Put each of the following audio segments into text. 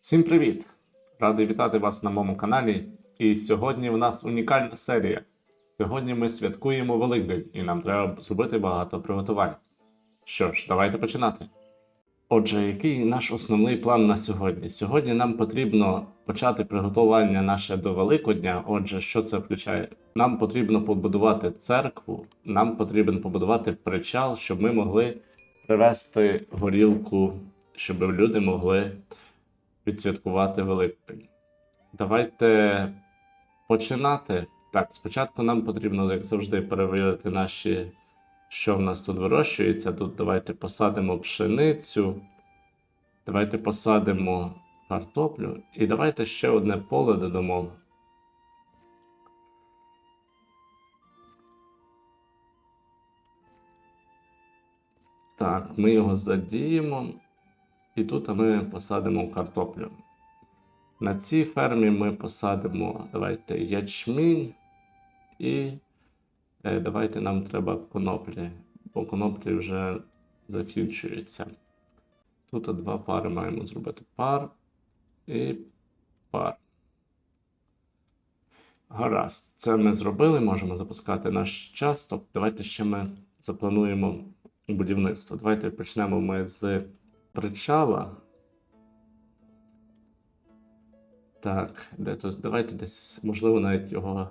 Всім привіт! Радий вітати вас на моєму каналі. І сьогодні в нас унікальна серія. Сьогодні ми святкуємо Великдень і нам треба зробити багато приготувань. Що ж, давайте починати. Отже, який наш основний план на сьогодні? Сьогодні нам потрібно почати приготування наше до Великодня. Отже, що це включає? Нам потрібно побудувати церкву, нам потрібно побудувати причал, щоб ми могли привезти горілку, щоб люди могли відсвяткувати Великдень. Давайте починати. Так, спочатку нам потрібно, як завжди, перевірити наші, що в нас тут вирощується. Тут давайте посадимо пшеницю, давайте посадимо картоплю і давайте ще одне поле додамо. Так, ми його задіємо. І тут ми посадимо картоплю. На цій фермі ми посадимо давайте ячмінь і е, давайте нам треба коноплі, бо коноплі вже закінчуються. Тут два пари маємо зробити пар і пар. Гаразд, це ми зробили, можемо запускати наш час. Тобто давайте ще ми заплануємо будівництво. Давайте почнемо ми з причала. Так, де тут? Давайте десь, можливо, навіть його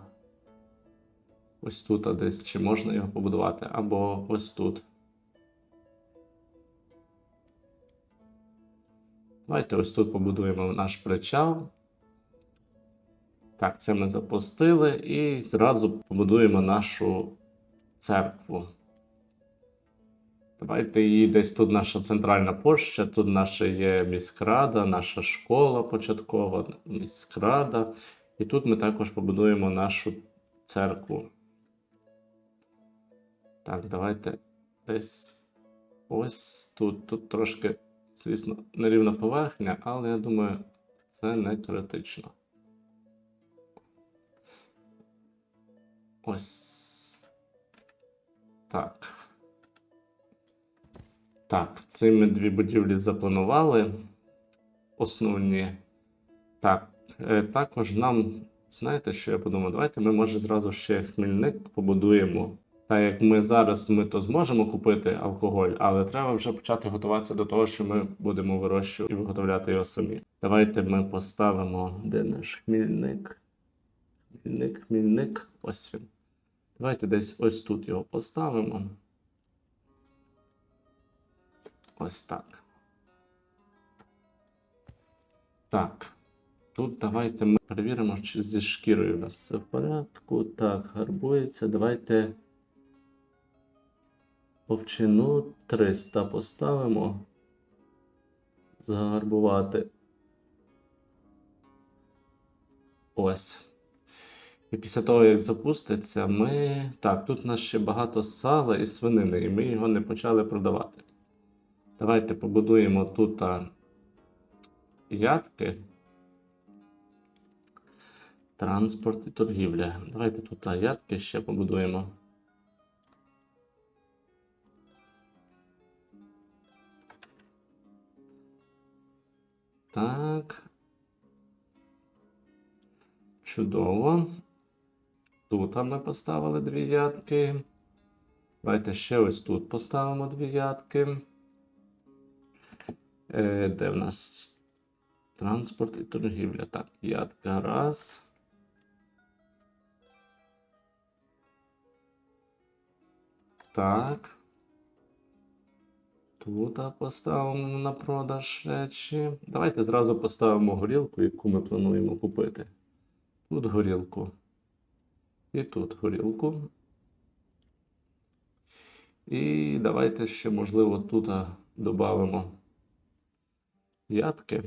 ось тут, а десь чи можна його побудувати, або ось тут. Давайте ось тут побудуємо наш причал. Так, це ми запустили і зразу побудуємо нашу церкву. Давайте її десь тут наша центральна площа, тут наша є міськрада, наша школа початкова, міськрада. І тут ми також побудуємо нашу церкву. Так, давайте десь ось тут. Тут трошки, звісно, нерівна поверхня, але я думаю, це не критично. Ось так. Так, ці ми дві будівлі запланували. Основні. Так, е, також нам, знаєте, що я подумав? Давайте ми, може, зразу ще хмільник побудуємо. Так як ми зараз ми то зможемо купити алкоголь, але треба вже почати готуватися до того, що ми будемо вирощувати і виготовляти його самі. Давайте ми поставимо. Де наш хмільник? Хмільник, хмільник. Ось він. Давайте десь ось тут його поставимо. Ось так. Так. Тут давайте ми перевіримо, чи зі шкірою у нас все в порядку. Так, гарбується. Давайте овчину 300 поставимо. Загарбувати. Ось. І після того, як запуститься, ми. Так, тут у нас ще багато сала і свинини, і ми його не почали продавати. Давайте побудуємо тут ядки. Транспорт і торгівля. Давайте тут ядки ще побудуємо. Так. Чудово. Тут ми поставили дві ядки. Давайте ще ось тут поставимо дві ядки. Е, Де в нас транспорт і торгівля? Так, ядка раз. Так. Тут поставимо на продаж речі. Давайте зразу поставимо горілку, яку ми плануємо купити. Тут горілку. І тут горілку. І давайте ще, можливо, тут додамо ядки.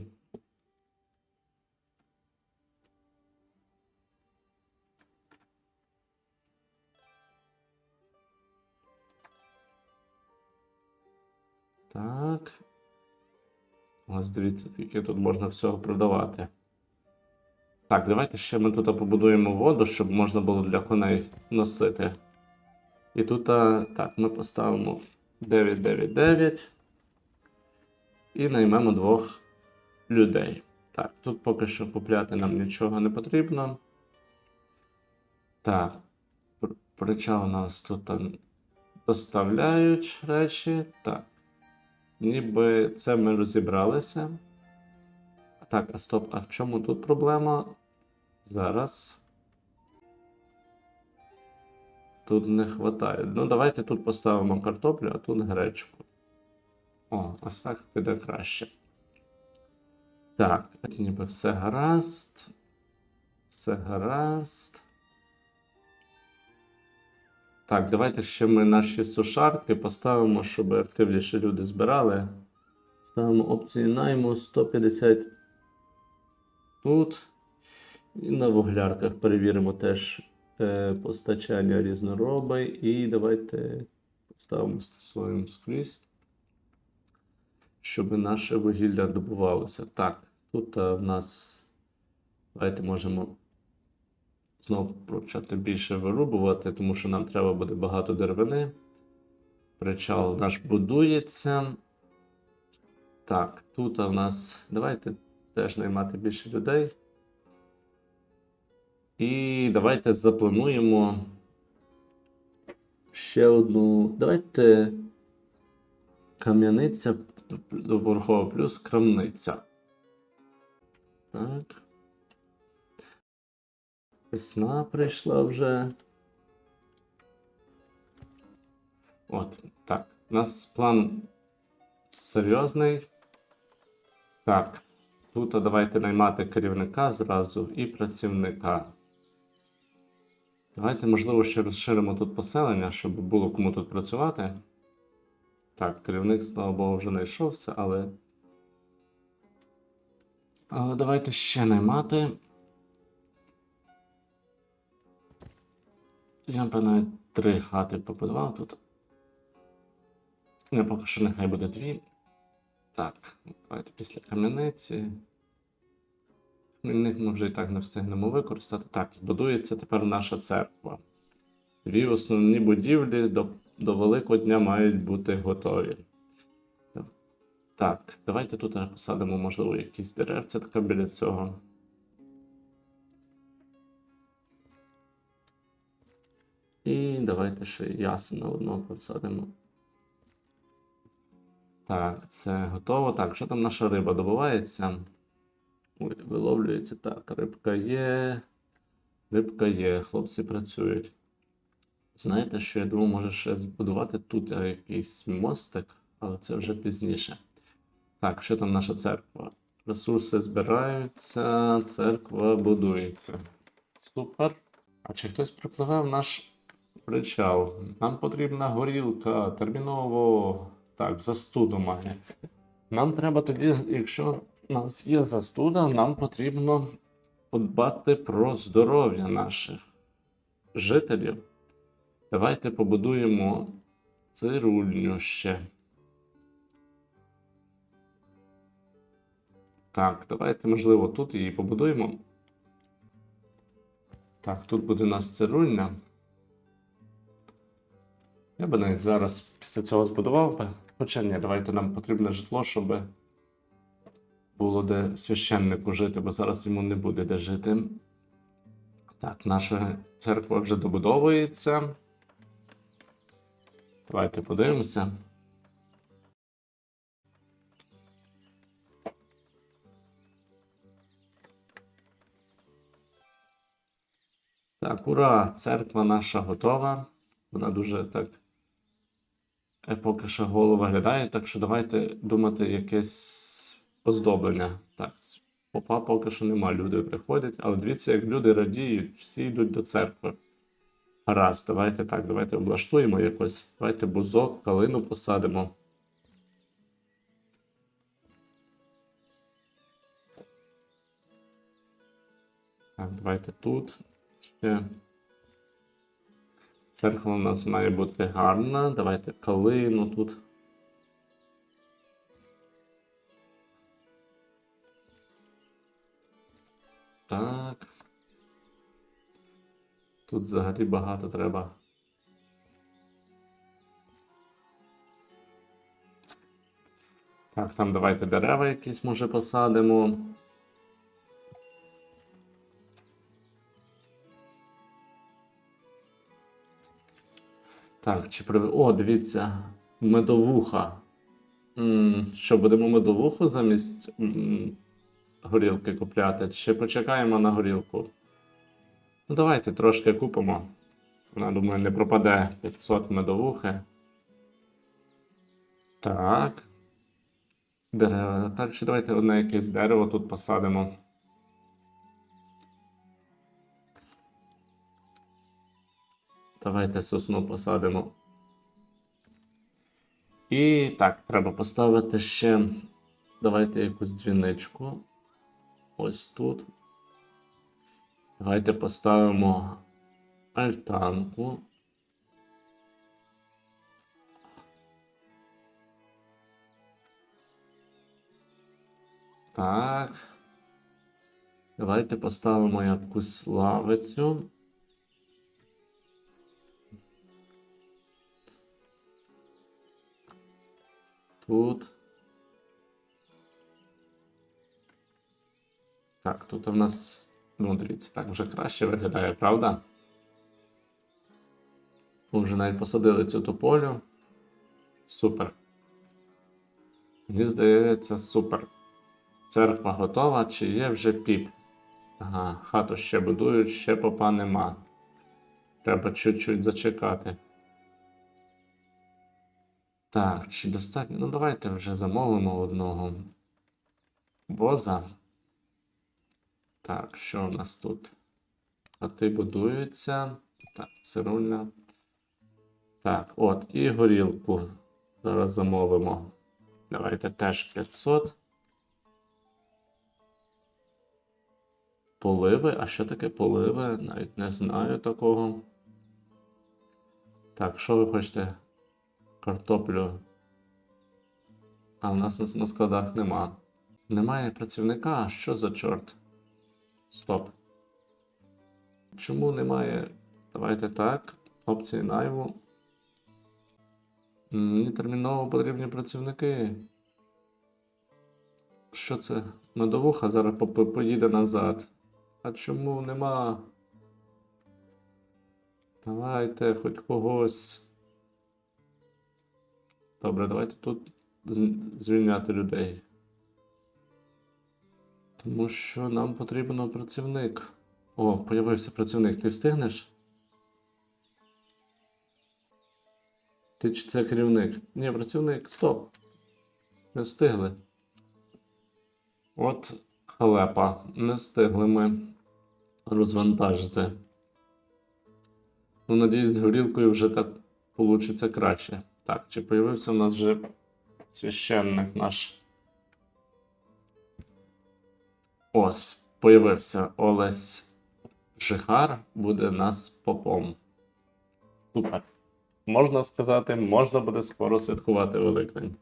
Так. Ось дивіться, скільки тут можна всього продавати. Так, давайте ще ми тут побудуємо воду, щоб можна було для коней носити. І тут, а, так, ми поставимо 999 і наймемо двох людей. Так, тут поки що купляти нам нічого не потрібно. Так, пр- причал нас тут там доставляють речі. Так. Ніби це ми розібралися. Так, а стоп, а в чому тут проблема? Зараз. Тут не вистачає. Ну, давайте тут поставимо картоплю, а тут гречку. О, ось так піде краще. Так, ніби все гаразд. Все гаразд. Так, давайте ще ми наші сушарки поставимо, щоб активніше люди збирали. Ставимо опції найму 150 тут. І на вуглярках перевіримо теж е, постачання різнороби. І давайте поставимо стосуємо скрізь, щоб наше вугілля добувалося. Так, тут е, в нас. Давайте можемо знову почати більше вирубувати, тому що нам треба буде багато деревини. Причал наш будується. Так, тут у нас. Давайте теж наймати більше людей. І давайте заплануємо ще одну. Давайте кам'яниця доверхова плюс крамниця. Так. Весна прийшла вже. От, так. У нас план серйозний. Так. Тут давайте наймати керівника зразу і працівника. Давайте, можливо, ще розширимо тут поселення, щоб було кому тут працювати. Так, керівник, слава Богу, вже знайшовся, але. Але давайте ще наймати. Я навіть три хати побудував тут. Не, поки що нехай буде дві. Так, давайте після кам'яниці. Хмільник ми вже і так не встигнемо використати. Так, будується тепер наша церква. Дві основні будівлі до, до Великого дня мають бути готові. Так, давайте тут посадимо, можливо, якісь деревця така біля цього. І давайте ще ясено одного посадимо. Так, це готово. Так, що там наша риба добувається? Виловлюється. Так, рибка є. Рибка є, хлопці працюють. Знаєте, що я думаю, може ще збудувати тут е, якийсь мостик, але це вже пізніше. Так, що там наша церква? Ресурси збираються, церква будується. Супер. А чи хтось припливе в наш причал? Нам потрібна горілка, терміново. Так, застуду має. Нам треба тоді, якщо у нас є застуда, нам потрібно подбати про здоров'я наших жителів. Давайте побудуємо цирульню ще. Так, давайте, можливо, тут її побудуємо. Так, тут буде у нас цирульня. Я би навіть зараз після цього збудував би. Хоча ні, давайте нам потрібне житло, щоб було де священнику жити, бо зараз йому не буде де жити. Так, наша церква вже добудовується. Давайте подивимося. Так, ура! Церква наша готова. Вона дуже так е, поки що голо виглядає, так що давайте думати якесь оздоблення. Так, попа поки що нема, люди приходять, але дивіться, як люди радіють, всі йдуть до церкви. Гаразд, давайте так, давайте облаштуємо якось. Давайте бузок, калину посадимо. Так, давайте тут. Церква у нас має бути гарна. Давайте калину тут. Так. Тут взагалі багато треба. Так, там давайте дерева якісь може посадимо. Так, чи при... О, дивіться, медовуха. М -м, що, будемо медовуху замість м -м, горілки купляти? Чи почекаємо на горілку? Ну, давайте трошки купимо. Вона, думаю, не пропаде 500 медовухи. Так. Дерева. Далі давайте одне якесь дерево тут посадимо. Давайте сосну посадимо. І так, треба поставити ще. Давайте якусь дзвіничку. Ось тут. Давайте поставимо альтанку. Так. Давайте поставимо якусь лавицю. Тут. Так, тут у нас. Ну, дивіться, так вже краще виглядає, правда? Ми вже навіть посадили цю тополю. Супер. Мені здається, супер. Церква готова, чи є вже піп? Ага, хату ще будують, ще попа нема. Треба чуть-чуть зачекати. Так, чи достатньо? Ну, давайте вже замовимо одного воза. Так, що у нас тут? Хати будуються. Так, цирульна. Так, от, і горілку. Зараз замовимо. Давайте теж 500. Поливи. А що таке поливи? Навіть не знаю такого. Так, що ви хочете? Картоплю. А в нас на, складах нема. Немає працівника. Що за чорт? Стоп. Чому немає? Давайте так. Опції найму. Мені терміново потрібні працівники. Що це? Медовуха зараз по- по- поїде назад. А чому нема? Давайте хоч когось. Добре, давайте тут звільняти людей. Тому що нам потрібен працівник. О, появився працівник. Ти встигнеш? Ти чи це керівник? Ні, працівник, стоп. Не встигли. От халепа. Не встигли ми розвантажити. Ну, надіюсь, з горілкою вже так получиться краще. Так, чи появився у нас вже священник наш? Ось, появився Олесь Жихар, буде нас попом. Супер. Можна сказати, можна буде скоро святкувати Великдень.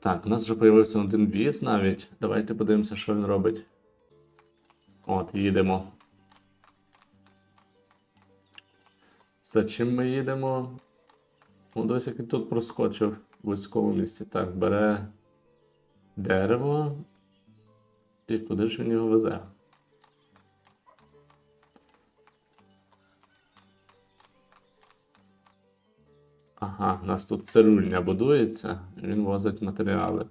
Так, у нас вже появився один віз навіть. Давайте подивимося, що він робить. От, їдемо. За чим ми їдемо? О, дось як він тут проскочив в вузькому місці. Так, бере дерево. І куди ж він його везе? Ага, у нас тут цирульня будується, він возить матеріали.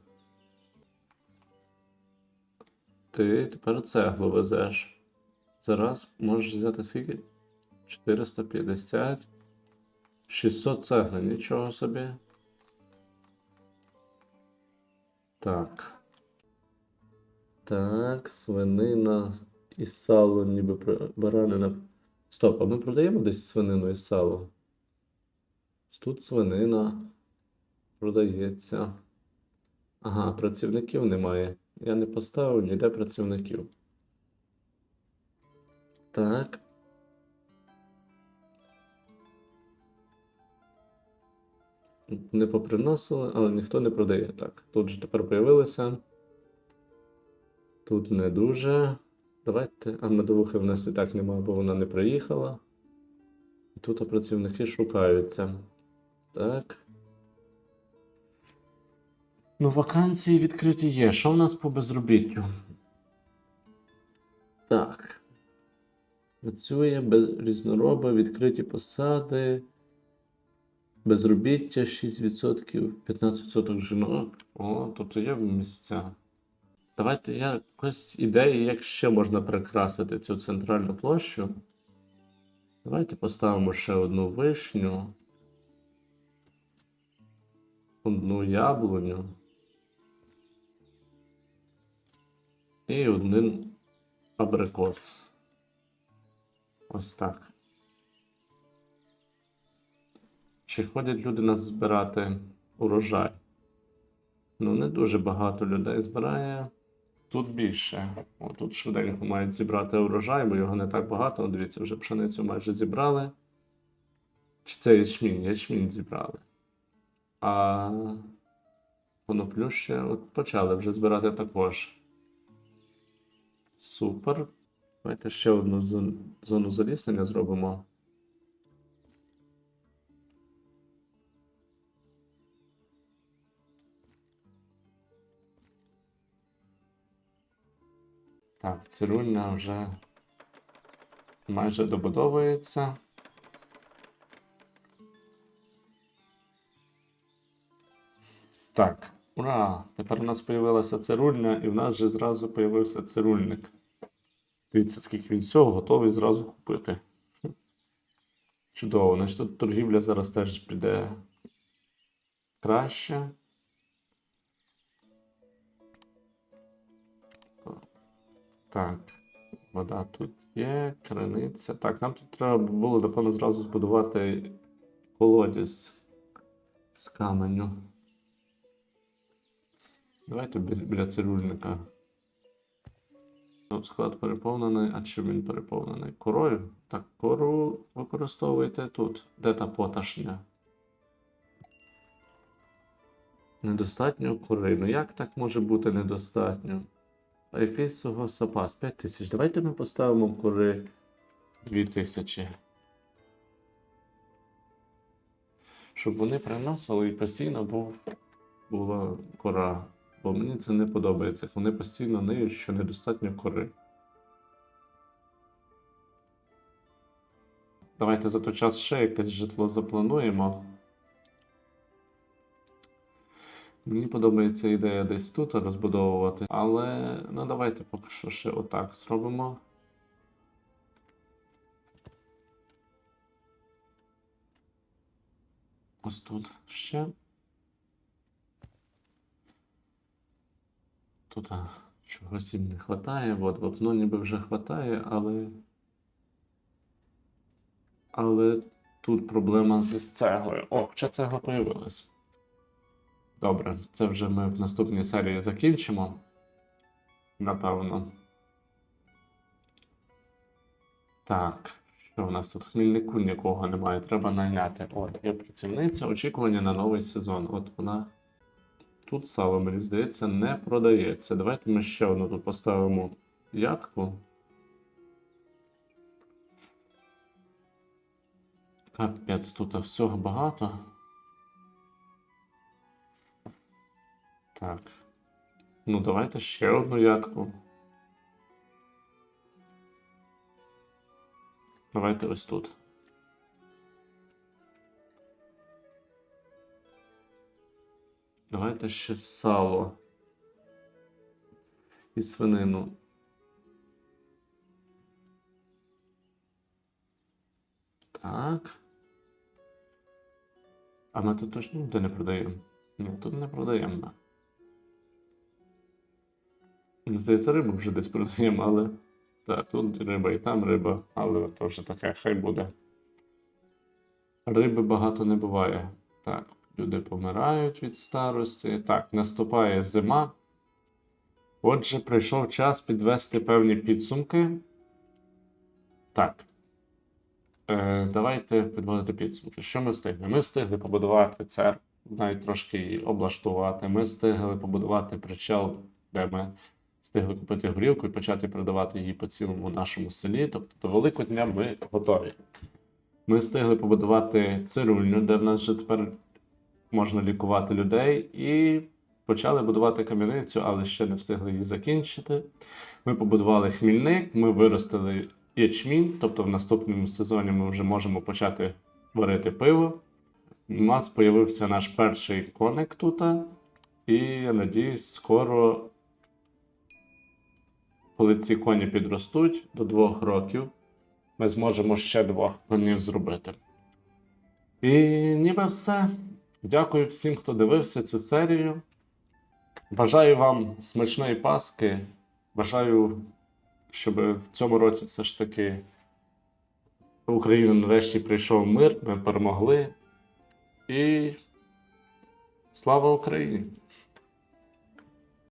Ти тепер цеглу везеш. Зараз можеш взяти скільки? 450. 600 цегли, нічого собі. Так. Так, свинина і сало, ніби баранина. Стоп, а ми продаємо десь свинину і сало? Тут свинина продається. Ага, працівників немає. Я не поставив ніде працівників. Так. Не поприносили, але ніхто не продає. Так, тут же тепер появилися. Тут не дуже. Давайте. А медовухи в нас і так немає, бо вона не приїхала. Тут працівники шукаються. Так. Ну, вакансії відкриті є. Що в нас по безробіттю? Так. Працює без різнороби, відкриті посади. Безробіття 6%, 15% жінок. О, тут є місця. Давайте якось ідеї, як ще можна прикрасити цю центральну площу. Давайте поставимо ще одну вишню. Одну яблуню. І один абрикос. Ось так. Чи ходять люди нас збирати урожай? Ну, не дуже багато людей збирає. Тут більше. О, тут швиденько мають зібрати урожай, бо його не так багато. От Дивіться, вже пшеницю майже зібрали. Чи це ячмінь? Ячмінь зібрали. А коноплю ще от почали вже збирати також. Супер. Давайте ще одну зону заліснення зробимо. Так, цирульня вже майже добудовується. Так, ура! Тепер у нас з'явилася цирульня, і в нас же зразу з'явився цирульник. Дивіться, скільки він всього готовий зразу купити. Чудово, значить тут торгівля зараз теж піде краще. Так, вода тут є, криниця. Так, нам тут треба було, напевно, зразу збудувати колодязь з каменю. Давайте біля цирульника. От склад переповнений. А чим він переповнений? Корою? Так, кору використовуйте тут. Де та поташня? Недостатньо кори. Ну як так може бути недостатньо? А який з цього запас? 5 тисяч. Давайте ми поставимо кори 2 тисячі. Щоб вони приносили і постійно був, була кора. Бо мені це не подобається. Вони постійно ниють, що недостатньо кори. Давайте за той час ще якесь житло заплануємо. Мені подобається ідея десь тут розбудовувати, але ну давайте поки що ще отак зробимо. Ось тут ще. Тут чогось їм не вистачає. От вапно ніби вже вистачає, але. Але тут проблема з цеглою. О, хоча цегла появилась. Добре, це вже ми в наступній серії закінчимо. Напевно. Так, що в нас тут? Хмільнику нікого немає, треба найняти. От, є працівниця, очікування на новий сезон. От вона. Тут сало, мені здається, не продається. Давайте ми ще одну тут поставимо ядку. Капець, тут всього багато. Так. Ну, давайте ще одну ядку. Давайте ось тут. Давайте ще сало. І свинину. Так. А ми тут точно ніде не продаємо. Ні, тут не продаємо. Мені здається, рибу вже десь продаємо, але. Так, тут риба і там риба, але то вже таке, хай буде. Риби багато не буває. Так, люди помирають від старості. Так, наступає зима. Отже, прийшов час підвести певні підсумки. Так. Е, давайте підводити підсумки. Що ми встигли? Ми встигли побудувати церкву, навіть трошки її облаштувати. Ми встигли побудувати причал, де ми встигли купити горілку і почати продавати її по цілому нашому селі. Тобто до Великодня ми готові. Ми встигли побудувати цирульню, де в нас вже тепер можна лікувати людей, і почали будувати кам'яницю, але ще не встигли її закінчити. Ми побудували хмільник, ми виростили ячмінь, тобто в наступному сезоні ми вже можемо почати варити пиво. У нас з'явився наш перший коник тут. І я надіюсь, скоро, коли ці коні підростуть до двох років, ми зможемо ще двох конів зробити. І ніби все. Дякую всім, хто дивився цю серію. Бажаю вам смачної Паски. Бажаю, щоб в цьому році все ж таки в Україну нарешті прийшов мир, ми перемогли. І слава Україні!